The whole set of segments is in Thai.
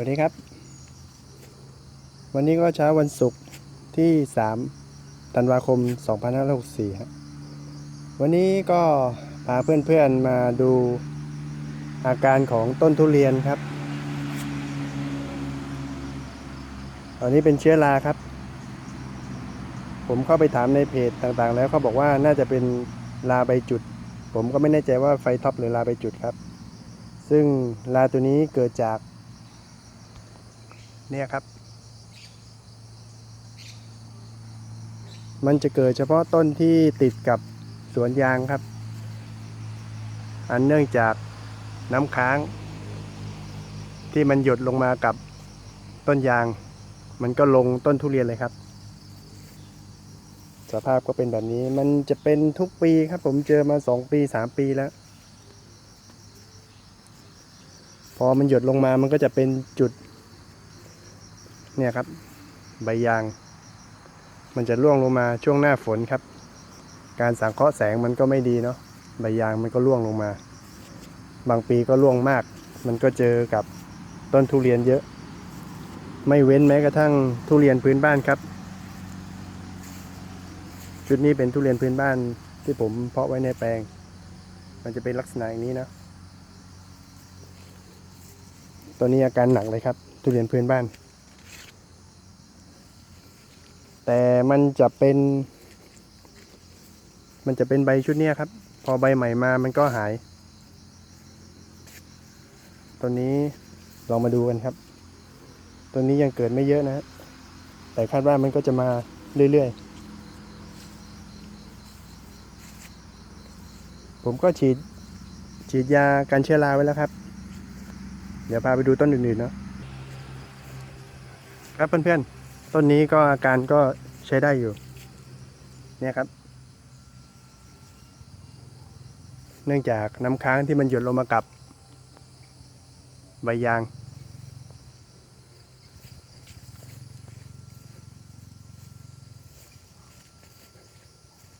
วัสดีครับ วันนี้ก็เช้าวันศุกร์ที่ 3 ธันวาคม 2564ครับวันนี้ก็พาเพื่อนๆมาดูอาการของต้นทุเรียนครับ ตอนนี้เป็นเชื้อราครับ ผมเข้าไปถามในเพจต่างๆ แล้วเขาบอกว่าน่าจะเป็นราใบจุด ผมก็ไม่แน่ใจว่าไฟท็อปหรือราใบจุดครับ ซึ่งราตัวนี้เกิดจาก เนี่ยครับ มันจะเกิดเฉพาะต้นที่ติดกับสวนยางครับ อันเนื่องจากน้ำค้าง ที่มันหยดลงมากับต้นยาง มันก็ลงต้นทุเรียนเลยครับ สภาพก็เป็นแบบนี้มันจะเป็นทุกปีครับ ผมเจอมาสองปีสามปีแล้ว พอมันหยดลงมามันก็จะเป็นจุด เนี่ยครับ ใบยาง มันจะร่วงลงมาช่วงหน้าฝนครับ การสังเคราะห์แสงมันก็ไม่ดีเนาะใบยางมันก็ร่วงลงมา บางปีก็ร่วงมาก มันก็เจอกับต้นทุเรียนเยอะ ไม่เว้นแม้กระทั่งทุเรียนพื้นบ้านครับ ชุดนี้เป็นทุเรียนพื้นบ้านที่ผมเพาะไว้ในแปลง มันจะเป็นลักษณะอย่างนี้นะตัวนี้อาการหนักเลยครับ ทุเรียนพื้นบ้าน แต่มันจะเป็น มันจะเป็นใบชุดเนี้ยครับ พอใบใหม่มามันก็หาย ตัวนี้ลองมาดูกันครับ ตัวนี้ยังเกิดไม่เยอะนะแต่คาดว่ามันก็จะมาเรื่อยๆ ผมก็ฉีดฉีดยากันเชื้อราไว้แล้วครับ เดี๋ยวพาไปดูต้นอื่นๆเนาะครับเพื่อนๆ ต้นนี้ก็อาการก็ใช้ได้อยู่ เนี่ยครับ เนื่องจากน้ำค้างที่มันหยดลงมากับ ใบยาง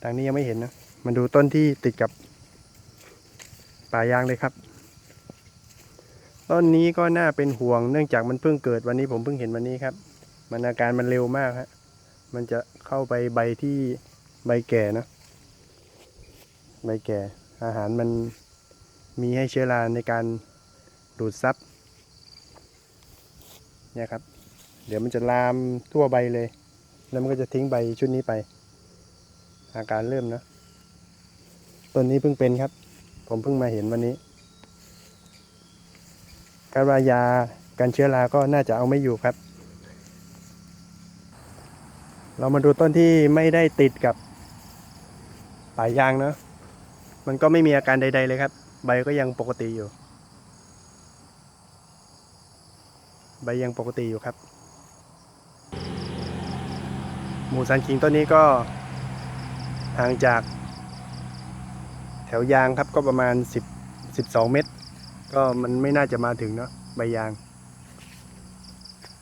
ทางนี้ยังไม่เห็นนะ มันดูต้นที่ติดกับป่ายางเลยครับ ต้นนี้ก็น่าเป็นห่วงเนื่องจากมันเพิ่งเกิดวันนี้ผมเพิ่งเห็นวันนี้ครับ มันอาการมันเร็วมากฮะ มันจะเข้าไปใบที่ใบแก่นะ ใบแก่ อาหารมันมีให้เชื้อราในการดูดซับ เนี่ยครับ เดี๋ยวมันจะลามทั่วใบเลย แล้วมันก็จะทิ้งใบชุดนี้ไป อาการเริ่มนะ ต้นนี้เพิ่งเป็นครับ ผมเพิ่งมาเห็นวันนี้การวายากันเชื้อราก็น่าจะเอาไม่อยู่ครับ เรามาดูต้นที่ไม่ได้ติดกับป่ายางเนาะมันก็ไม่มีอาการใด ๆ เลยครับ ใบก็ยังปกติอยู่ ใบยังปกติอยู่ครับ หมูสันคิงต้นนี้ก็ห่างจาก แถวยางครับก็ประมาณ 10 12 เมตร ก็มันไม่น่าจะมาถึงเนาะใบยาง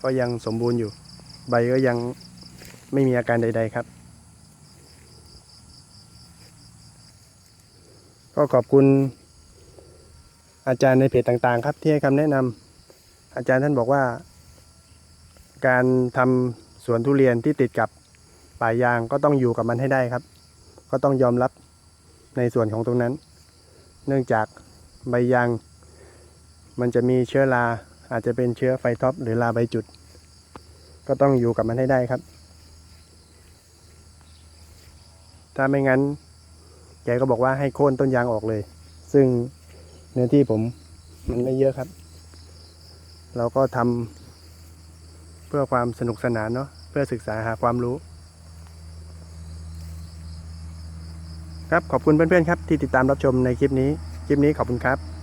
ก็ยังสมบูรณ์อยู่ ใบก็ยัง ไม่มีอาการใด ๆ ครับ ก็ขอบคุณอาจารย์ในเพจต่างๆ ครับ ที่ให้คำแนะนำอาจารย์ท่านบอกว่า การทำสวนทุเรียนที่ติดกับป่ายางก็ต้องอยู่กับมันให้ได้ครับ ก็ต้องยอมรับในส่วนของตรงนั้น เนื่องจากใบยาง มันจะมีเชื้อราอาจจะเป็นเชื้อไฟท็อปหรือราใบจุด ก็ต้องอยู่กับมันให้ได้ครับ ถ้าไม่งั้น แกก็บอกว่าให้โค่นต้นยางออกเลย ซึ่งเนื้อที่ผมมันไม่เยอะครับ เราก็ทำเพื่อความสนุกสนานเนาะเพื่อศึกษาหาความรู้ ครับขอบคุณเพื่อนๆครับที่ติดตามรับชมในคลิปนี้ คลิปนี้ขอบคุณครับ